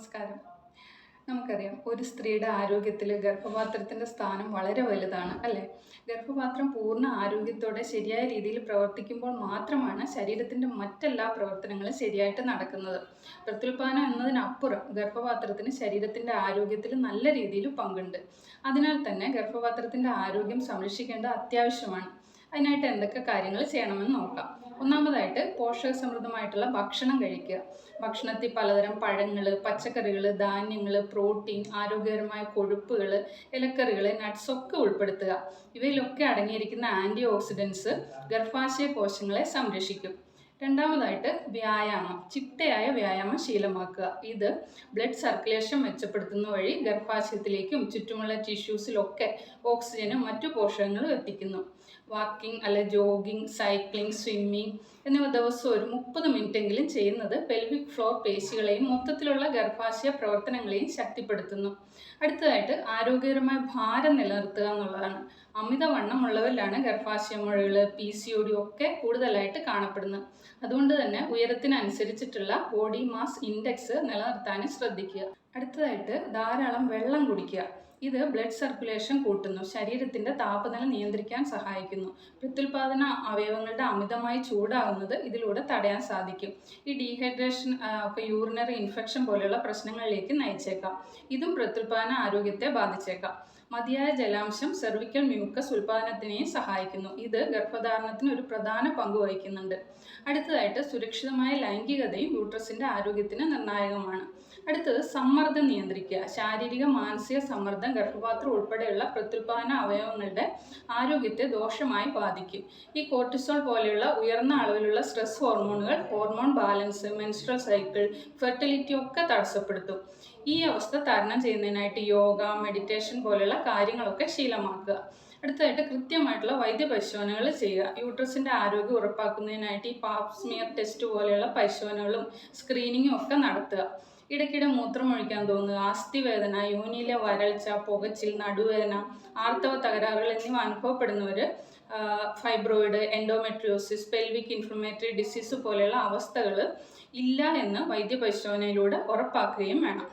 നമസ്കാരം. നമുക്കറിയാം ഒരു സ്ത്രീയുടെ ആരോഗ്യത്തിൽ ഗർഭപാത്രത്തിന്റെ സ്ഥാനം വളരെ വലുതാണ് അല്ലേ? ഗർഭപാത്രം പൂർണ ആരോഗ്യത്തോടെ ശരിയായ രീതിയിൽ പ്രവർത്തിക്കുമ്പോൾ മാത്രമാണ് ശരീരത്തിന്റെ മറ്റെല്ലാ പ്രവർത്തനങ്ങളും ശരിയായിട്ട് നടക്കുന്നത്. പ്രത്യുൽപാദനം എന്നതിനപ്പുറം ഗർഭപാത്രത്തിന് ശരീരത്തിന്റെ ആരോഗ്യത്തിൽ നല്ല രീതിയിൽ പങ്കുണ്ട്. അതിനാൽ തന്നെ ഗർഭപാത്രത്തിന്റെ ആരോഗ്യം സംരക്ഷിക്കേണ്ടത് അത്യാവശ്യമാണ്. അതിനായിട്ട് എന്തൊക്കെ കാര്യങ്ങൾ ചെയ്യണമെന്ന് നോക്കാം. ഒന്നാമതായിട്ട് പോഷകസമൃദ്ധമായിട്ടുള്ള ഭക്ഷണം കഴിക്കുക. ഭക്ഷണത്തിൽ പലതരം പഴങ്ങൾ പച്ചക്കറികൾ ധാന്യങ്ങൾ പ്രോട്ടീൻ ആരോഗ്യകരമായ കൊഴുപ്പുകൾ ഇലക്കറികൾ നട്ട്സ് ഒക്കെ ഉൾപ്പെടുത്തുക. ഇവയിലൊക്കെ അടങ്ങിയിരിക്കുന്ന ആന്റി ഓക്സിഡൻസ് ഗർഭാശയ കോശങ്ങളെ സംരക്ഷിക്കും. രണ്ടാമതായിട്ട് വ്യായാമം ചിട്ടയായ വ്യായാമം ശീലമാക്കുക. ഇത് ബ്ലഡ് സർക്കുലേഷൻ മെച്ചപ്പെടുത്തുന്ന വഴി ഗർഭാശയത്തിലേക്കും ചുറ്റുമുള്ള ടിഷ്യൂസിലൊക്കെ ഓക്സിജനും മറ്റു പോഷകങ്ങളും എത്തിക്കുന്നു. വാക്കിംഗ് അല്ലെ ജോഗിംഗ് സൈക്ലിംഗ് സ്വിമ്മിംഗ് എന്നിവ ദിവസം ഒരു മുപ്പത് മിനിറ്റെങ്കിലും ചെയ്യുന്നത് പെൽവിക് ഫ്ലോർ പേശികളെയും മൊത്തത്തിലുള്ള ഗർഭാശയ പ്രവർത്തനങ്ങളെയും ശക്തിപ്പെടുത്തുന്നു. അടുത്തതായിട്ട് ആരോഗ്യകരമായ ഭാരം നിലനിർത്തുക എന്നുള്ളതാണ്. അമിതവണ്ണമുള്ളവരിലാണ് ഗർഭാശയ മുഴകൾ പി സി ഒ ഡി ഒക്കെ കൂടുതലായിട്ട് കാണപ്പെടുന്നത്. അതുകൊണ്ട് തന്നെ ഉയരത്തിനനുസരിച്ചിട്ടുള്ള ബോഡി മാസ് ഇൻഡെക്സ് നിലനിർത്താനും ശ്രദ്ധിക്കുക. അടുത്തതായിട്ട് ധാരാളം വെള്ളം കുടിക്കുക. ഇത് ബ്ലഡ് സർക്കുലേഷൻ കൂട്ടുന്നു. ശരീരത്തിന്റെ താപനില നിയന്ത്രിക്കാൻ സഹായിക്കുന്നു. പ്രത്യുൽപാദന അവയവങ്ങളുടെ അമിതമായി ചൂടാകുന്നത് ഇതിലൂടെ തടയാൻ സാധിക്കും. ഈ ഡീഹൈഡ്രേഷൻ ഒക്കെ യൂറിനറി ഇൻഫെക്ഷൻ പോലെയുള്ള പ്രശ്നങ്ങളിലേക്ക് നയിച്ചേക്കാം. ഇതും പ്രത്യുൽപാദന ആരോഗ്യത്തെ ബാധിച്ചേക്കാം. മതിയായ ജലാംശം സെർവിക്കൽ മ്യൂക്കസ് ഉൽപാദനത്തിനെയും സഹായിക്കുന്നു. ഇത് ഗർഭധാരണത്തിന് ഒരു പ്രധാന പങ്ക് വഹിക്കുന്നുണ്ട്. അടുത്തതായിട്ട് സുരക്ഷിതമായ ലൈംഗികതയും യൂട്രസിന്റെ ആരോഗ്യത്തിന് നിർണായകമാണ്. അടുത്തത് സമ്മർദ്ദം നിയന്ത്രിക്കുക. ശാരീരിക മാനസിക സമ്മർദ്ദം ഗർഭപാത്രം ഉൾപ്പെടെയുള്ള പ്രത്യുൽപാദന അവയവങ്ങളുടെ ആരോഗ്യത്തെ ദോഷമായി ബാധിക്കും. ഈ കോർട്ടിസോൾ പോലെയുള്ള ഉയർന്ന അളവിലുള്ള സ്ട്രെസ് ഹോർമോണുകൾ hormone balance menstrual cycle fertility ഒക്കെ തടസ്സപ്പെടുത്തും. ഈ അവസ്ഥ തരണം ചെയ്യുന്നതിനായിട്ട് യോഗ മെഡിറ്റേഷൻ പോലെയുള്ള കാര്യങ്ങളൊക്കെ ശീലമാക്കുക. അടുത്തതായിട്ട് കൃത്യമായിട്ടുള്ള വൈദ്യ പരിശോധനകൾ ചെയ്യുക. യൂട്രസിന്റെ ആരോഗ്യം ഉറപ്പാക്കുന്നതിനായിട്ട് ഈ പാപ്സ്മിയർ ടെസ്റ്റ് പോലെയുള്ള പരിശോധനകളും സ്ക്രീനിങ്ങും ഒക്കെ നടത്തുക. ഇടയ്ക്കിടെ മൂത്രമൊഴിക്കാൻ തോന്നുക അസ്ഥിവേദന യോനിയിലെ വരൾച്ച പുകച്ചിൽ നടുവേദന ആർത്തവ തകരാറുകൾ എന്നിവ അനുഭവപ്പെടുന്നവർ fibroid endometriosis pelvic inflammatory disease പോലെയുള്ള അവസ്ഥകൾ ഇല്ല എന്ന് വൈദ്യപരിശോധനയിലൂടെ ഉറപ്പാക്കുകയും വേണം.